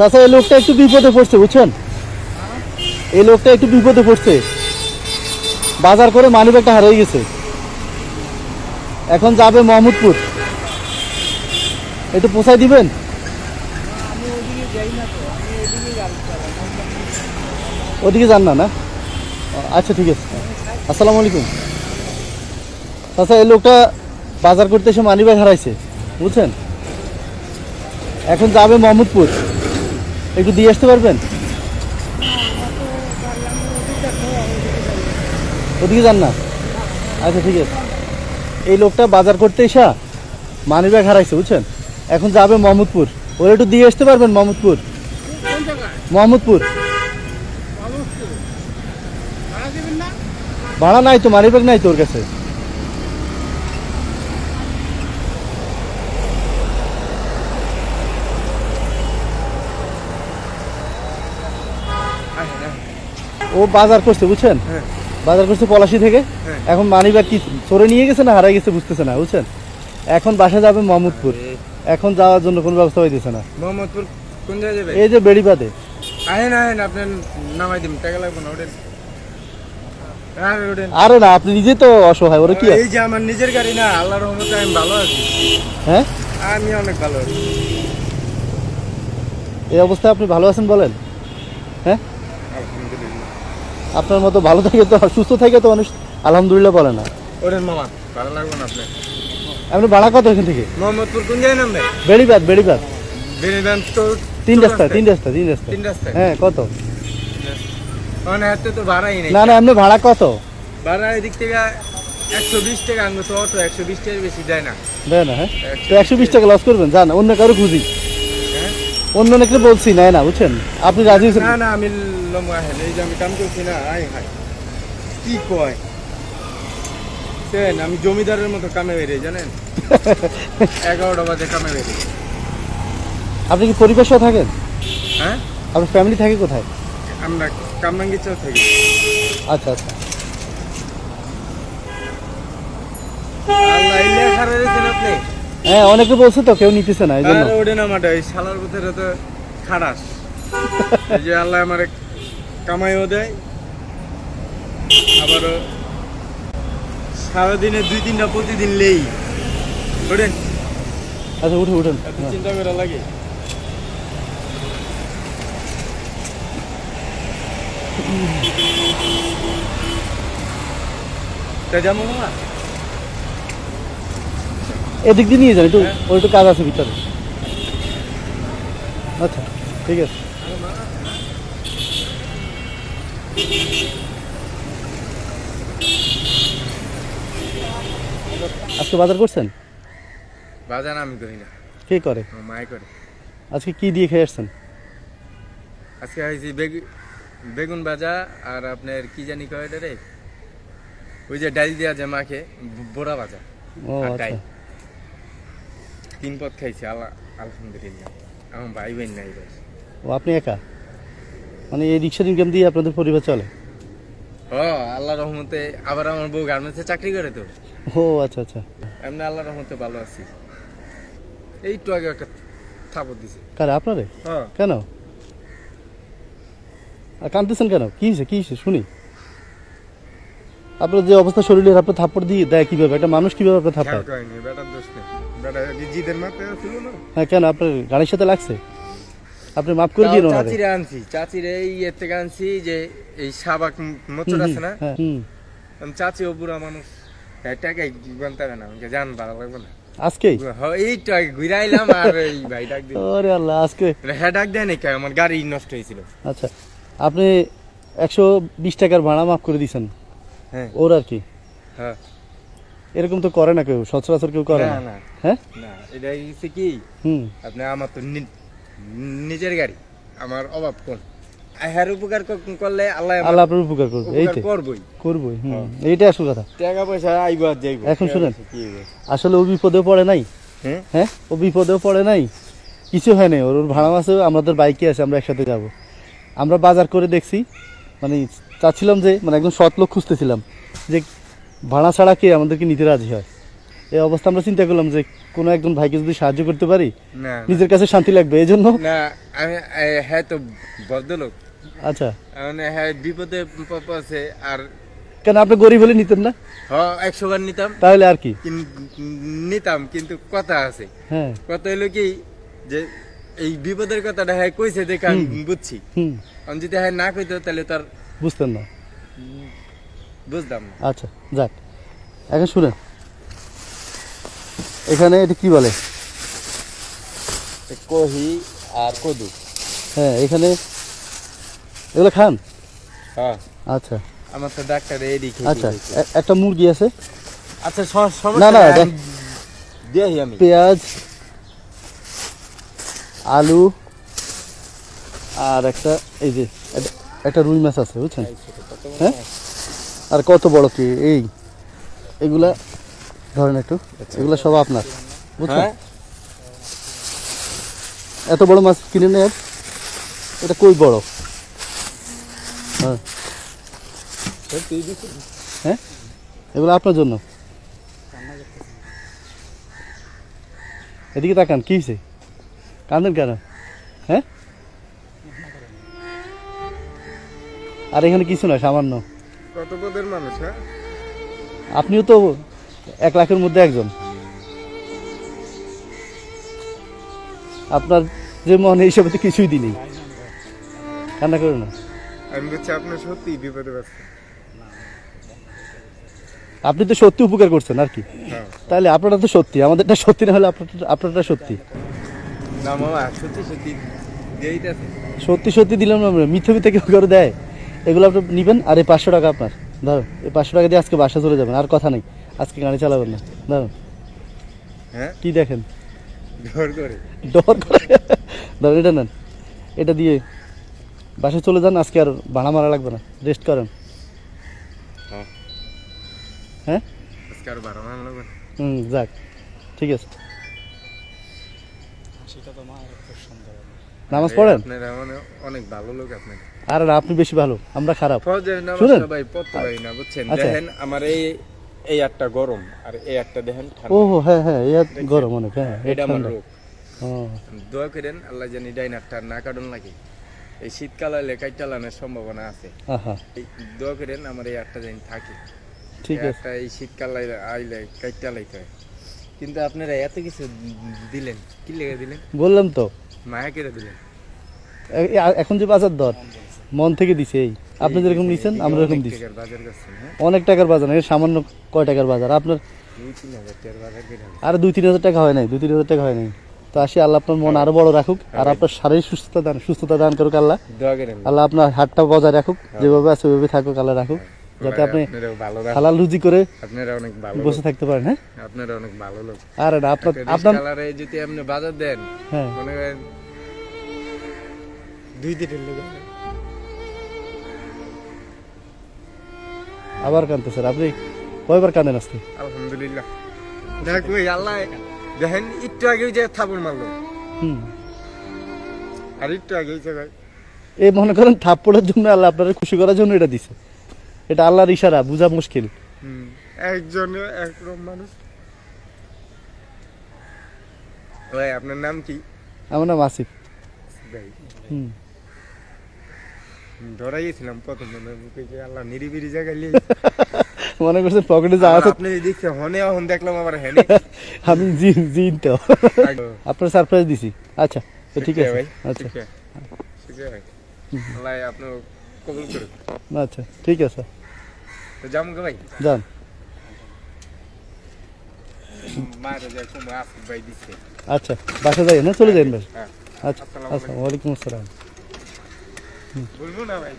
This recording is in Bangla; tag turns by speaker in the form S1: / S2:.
S1: চাচা এই লোকটা একটু বিপদে পড়ছে, বুঝছেন? এই লোকটা একটু বিপদে পড়ছে। বাজার করে মানি ব্যাগটা হারিয়ে গেছে। এখন যাবে মোহাম্মদপুর। একটু পোষাই দিবেন? ওদিকে যান না না? আচ্ছা ঠিক আছে। আসসালামু আলাইকুম। আচ্ছা এই লোকটা বাজার করতে এসে মানি ব্যাগ হারাইছে, বুঝছেন? এখন যাবে মোহাম্মদপুর। একটু দিয়ে আসতে পারবেন? ওদিকে যান না? আচ্ছা ঠিক আছে। এই লোকটা বাজার করতে এসা মানি ব্যাগ হারাইছে বুঝছেন? এখন যাবে মোহাম্মদপুর। ওরা একটু দিয়ে আসতে পারবেন মোহাম্মদপুর? মোহাম্মদপুর? ভাড়া নাই তো মানি ব্যাগ নাই তোর কাছে। ও বাজার করছে বুঝছেন?
S2: হ্যাঁ।
S1: বাজার করছে পলাশি থেকে।
S2: হ্যাঁ।
S1: এখন মানি ব্যাগ কি চোরে নিয়ে গেছে না হারাই গেছে বুঝতেছে না বুঝছেন? এখন বাসা যাবে মোহাম্মদপুর। এখন যাওয়ার জন্য কোনো ব্যবস্থা হইতেছে না।
S2: মোহাম্মদপুর কোন জায়গায় যাবে?
S1: এই যে বেড়িবাদে
S2: আহেন আহেন আপনার নামাই দিন টাকা লাগবে না ওঠেন। আর
S1: না আপনি নিজে তো অসহায় ওরা কি
S2: এই যে আমার নিজের গাড়ি না আল্লাহর রহমতে আমি ভালো আছি।
S1: হ্যাঁ?
S2: আমি অনেক ভালো আছি।
S1: এই অবস্থায় আপনি ভালো আছেন বলেন। হ্যাঁ? আপনার মতো ভালো থাকে তো সুস্থ থাকে তো মানুষ আলহামদুলিল্লাহ বলে না।
S2: ওঠেন মামা ভালো লাগবে না আপনার?
S1: আপনি ভাড়া কত এখান থেকে?
S2: মোহাম্মদপুর কোন জায়গায় নামবে
S1: বেড়িবাদ বেড়িবাদ
S2: বেরিদান তো
S1: তিন রাস্তা তিন রাস্তা তিন রাস্তা
S2: তিন রাস্তায়?
S1: হ্যাঁ কত?
S2: মানে হাতে তো ভাড়াই নেই।
S1: না না আপনি ভাড়া কত?
S2: ভাড়া এদিক থেকে একশো বিশ টাকা আনব তো অটো একশো বিশ টাকার বেশি যায় না।
S1: দেয় না হ্যাঁ? তো একশো বিশ টাকা লস করবেন যান অন্য কারও খুঁজি। অন্য অনেকে বলছি নেয় না বুঝছেন? আপনি রাজি হয়েছেন?
S2: না না আমি লম্বা হেন এই যে আমি কাম করছি না আই হাই কি কয়? সেন আমি জমিদারের মতো কামে বেরিয়ে জানেন? এগারোটা বাজে কামে বেরিয়ে।
S1: আপনি কি পরিবার সহ থাকেন?
S2: হ্যাঁ?
S1: আপনার ফ্যামিলি থাকে কোথায়?
S2: আমরা কামরাঙ্গি চৌ থাকি।
S1: আচ্ছা আচ্ছা।
S2: আল্লাহ লেখা রয়েছেন আপনি?
S1: হ্যাঁ অনেকে বলছে তো কেউ নিতেছে না এই জন্য
S2: আর ওঠে না মাঠে এই শালার ভিতরে তো খারাস। এই যে আল্লাহ আমার কামাইও দেয় আবারও সারাদিনে দুই তিনটা প্রতিদিন লেই। ওঠেন
S1: আচ্ছা উঠে উঠেন।
S2: চিন্তা করা লাগে। তা যেমন না?
S1: এদিক দিয়ে নিয়ে যান একটু ওর একটু কাজ আছে ভিতরে। আচ্ছা ঠিক আছে। আজকে বাজার করছেন?
S2: বাজার আমি করি না।
S1: কে করে?
S2: মায় করে।
S1: আজকে কি দিয়ে খেয়ে আসছেন?
S2: আজকে খাইছি বেগুন বেগুন ভাজা আর আপনার কি জানি কয় রে? ওই যে ডাল দেওয়া যে মাখে বড়া ভাজা।
S1: ও আচ্ছা।
S2: তিন পদ খাইছি আল্লাহ আলহামদুলিল্লাহ। আমার ভাই বোন নাই বাস।
S1: ও আপনি একা? মানে এই রিক্সার ইনকাম দিয়ে আপনাদের পরিবার চলে?
S2: ও আল্লাহ রহমতে আবার আমার বউ গার্মেন্টসে চাকরি করে তো।
S1: ও আচ্ছা আচ্ছা।
S2: এমনি আল্লাহ রহমতে ভালো আছি। এইটু আগে একটা থাপড় দিছে।
S1: কারে আপনারে?
S2: হ্যাঁ।
S1: কেন? আর কাঁদতেছেন কেন? কি হয়েছে কি হয়েছে শুনি। আপনার যে অবস্থা শরীরের আপনার থাপ্পড় দিয়ে দেয় কীভাবে? একটা মানুষ কীভাবে আপনার থাপ্পড়? হ্যাঁ কেন? আপনার গাড়ির সাথে লাগছে? আপনি মাফ করে দিন ওনারে।
S2: চাচিরে আনছি। চাচিরে এই ইয়ের থেকে আনছি যে এই সাবাক মোচর আছে না?
S1: হ্যাঁ, হুম।
S2: আমি চাচি ও বুড়া মানুষ। টাকা বানতে হবে না আমাকে জান ভালো লাগবে না।
S1: আজকেই
S2: হ্যাঁ, এইটা ঘুরাইলাম আর এই ভাই ডাক দিল।
S1: ওরে আল্লাহ আজকে?
S2: হ্যাঁ ডাক দেয় নাকি? আমার গাড়ি নষ্ট হয়েছিল।
S1: আচ্ছা আপনি একশো বিশ টাকার ভাড়া মাফ করে দিয়েছেন
S2: হ্যাঁ
S1: ওর আর কি?
S2: হ্যাঁ।
S1: এরকম তো করে না কেউ সচরাচর কেউ করে
S2: না
S1: হ্যাঁ?
S2: না এটা হচ্ছে কি?
S1: হুম।
S2: আপনি আমার তো নিজের গাড়ি আমার অভাব কোন? হ্যার উপকার করলে আল্লাহ
S1: আল্লাহ আপনার উপকার করবে এইটাই।
S2: করবই।
S1: করবোই হুম।
S2: হ্যাঁ।
S1: এইটাই আসল কথা।
S2: টাকা পয়সা আইব আর যাইব।
S1: এখন শুনেন। আসলে ও বিপদেও পড়ে নাই।
S2: হ্যাঁ?
S1: হ্যাঁ? ও বিপদেও পড়ে নাই। কিছু হয় নাই। ওর ওর ভাড়া মাসে আমাদের বাইকে আছে আমরা একসাথে যাব। আমরা বাজার করে দেখছি মানে চাচ্ছিলাম যে মানে একদম সৎ লোক খুঁজতেছিলাম যে ভাড়া ছাড়া কে আমাদেরকে নিতে রাজি হয়। এই অবস্থা আমরা চিন্তা করলাম যে কোনো একজন ভাইকে যদি সাহায্য করতে পারি নিজের কাছে শান্তি লাগবে এই জন্য
S2: না আমি হ্যাঁ তো ভদ্রলোক।
S1: আচ্ছা।
S2: মানে হ্যাঁ বিপদে পড়ছে আর
S1: কেন আপনি গরিব হলে নিতেন না?
S2: হ একশো বার নিতাম।
S1: তাহলে আর কি?
S2: নিতাম কিন্তু কথা আছে।
S1: হ্যাঁ।
S2: কথা হলো কি যে এই বিপদের কথাটা হ্যাঁ কইছে দেখে আমি বুঝছি। আমি যদি হ্যাঁ না কইতো তাহলে তার
S1: বুঝতেন না?
S2: বুঝতাম
S1: আচ্ছা যাক। এখন শুনেন। এখানে এটা কি বলে?
S2: কহি আর কদু।
S1: হ্যাঁ এখানে এগুলো খান?
S2: হ্যাঁ।
S1: আচ্ছা।
S2: আমার তো ডাক্তার এডি
S1: আচ্ছা একটা মুরগি আছে?
S2: আচ্ছা
S1: না, না,
S2: দেই আমি।
S1: পেঁয়াজ আলু আর একটা এই যে একটা- রুই মাছ আছে বুঝছেন? হ্যাঁ? আর কত বড় কি? এই এগুলা ধরেন একটু এগুলা সব আপনার বুঝছেন?
S2: হ্যাঁ?
S1: এত বড় মাছ কিনে নেন এটা কই বড়? হ্যাঁ। হ্যাঁ? এগুলো আপনার জন্য। এদিকে তাকান কি হয়েছে কান্দেন কেন? হ্যাঁ? আর এখানে কিছু না সামান্য।
S2: কত পদের মানুষ হ্যাঁ?
S1: আপনিও তো এক লাখের মধ্যে একজন। আপনার যে মনে হিসাবে তো কিছুই দিনই কান্না করে না।
S2: আমি বলছি আপনার সত্যি বিপদে ব্যস্ত।
S1: আপনি তো সত্যি উপকার করছেন আর কি?
S2: হ্যাঁ।
S1: তাহলে আপনারটা তো সত্যি আমাদেরটা সত্যি না হলে আপনারটা আপনারটা সত্যি।
S2: না মামা সত্যি সত্যি
S1: সত্যি সত্যি দিলাম না আমরা মিথ্যে মিথ্যে কেউ করে দেয়? এগুলো আপনি নিবেন আর এই পাঁচশো টাকা আপনার। ধরুন এই পাঁচশো টাকা দিয়ে আজকে বাসা চলে যাবেন আর কথা নেই। আজকে গাড়ি চালাবেন না। ধরুন
S2: হ্যাঁ?
S1: কি দেখেন?
S2: ডর করে।
S1: ডর করে? ধরুন এটা নেন। এটা দিয়ে বাসায় চলে যান আজকে আর ভাড়া মারা লাগবে না। রেস্ট করেন।
S2: হ্যাঁ।
S1: হ্যাঁ?
S2: আজকে আর বারো মাস লাগবে না।
S1: হুম যাক। ঠিক আছে। নামাজ পড়েন?
S2: অনেক ভালো লোক আপনি
S1: আর না, আপনি বেশি ভালো আমরা খারাপ। শুনেন?
S2: ভাই পড়তে পারি না বুঝছেন?
S1: আচ্ছা।
S2: দেখেন আমার এই এই একটা গরম আর এই একটা দেখেন ঠান্ডা।
S1: ও হ্যাঁ হ্যাঁ ইয়া গরম অনেক হ্যাঁ
S2: এটা আমার রোগ। দোয়া করেন আল্লাহ জানি ডাইনারটা না কাটন লাগে এই শীতকাল সম্ভাবনা আছে। দোয়া করেন আমার এই একটা জানি থাকে।
S1: ঠিক আছে।
S2: এই শীতকাল আইলে- কাইটালাইতে হয়। কিন্তু আপনারা এত কিছু দিলেন কি লেগে দিলেন?
S1: বললাম তো।
S2: মায়া কেটে দিলেন?
S1: এখন যে বাজার দর মন থেকে দিছে এই। আপনি যেরকম নিছেন আমরা এরকম দিছি।
S2: হ্যাঁ?
S1: অনেক টাকার বাজার না সামান্য কয় টাকার বাজার? আপনার আর দুই তিন হাজার টাকা হয় নাই দুই তিন হাজার টাকা হয় নাই। তো আসি আল্লাহ আপনার মন আরও বড় রাখুক আর আপনার শারীরিক সুস্থতা দান সুস্থতা দান করুক আল্লাহ। আল্লাহ আপনার হাতটা বজায় রাখুক যেভাবে আছে ওইভাবে থাকুক আল্লাহ রাখুক। যাতে আপনি হালাল রুজি করে
S2: আপনারা অনেক ভালো
S1: বসে থাকতে পারেন হ্যাঁ?
S2: আপনারা অনেক ভালো লোক।
S1: আর না আপনার আপনার
S2: কালারে যদি আপনি বাজার দেন
S1: হ্যাঁ।
S2: মনে করেন দুই দিনের লোক
S1: আবার কানতে স্যার আপনি কয়বার কাঁদেন আজকে?
S2: আলহামদুলিল্লাহ। দেখ ওই আল্লাহ দেখেন একটু আগে যে থাপড় মারলো।
S1: হুম।
S2: আর একটু আগে জায়গায়
S1: এই মনে করেন থাপ্পড়ের জন্য আল্লাহ আপনারা খুশি করার জন্য এটা দিছে। এটা আল্লাহর ইশারা বোঝা মুশকিল।
S2: হুম একজন একরকম মানুষ। ভাই আপনার নাম কি?
S1: আমার নাম আসিফ।
S2: ভাই।
S1: হুম।
S2: ধরাই গেছিলাম প্রথম মনে মুখে যে আল্লাহ নিরিবিরি জায়গায় লিয়ে
S1: মনে করছেন পকেটে যা আছে।
S2: আপনি দেখছে হনে হন দেখলাম আবার হেনে
S1: আমি জিন জিন তো। আপনার সারপ্রাইজ দিছি। আচ্ছা তো ঠিক আছে।
S2: ভাই
S1: আচ্ছা।
S2: ঠিক আছে ভাই। আল্লাহ আপনার কবুল করুন
S1: আচ্ছা ঠিক আছে।
S2: তো যাম গো ভাই।
S1: যান। আচ্ছা বাসা যাই না? চলে যাই ভাই?
S2: হ্যাঁ।
S1: আচ্ছা
S2: আসসালামু
S1: আচ্ছা ওয়ালাইকুম আসসালাম।
S2: বলব না ভাই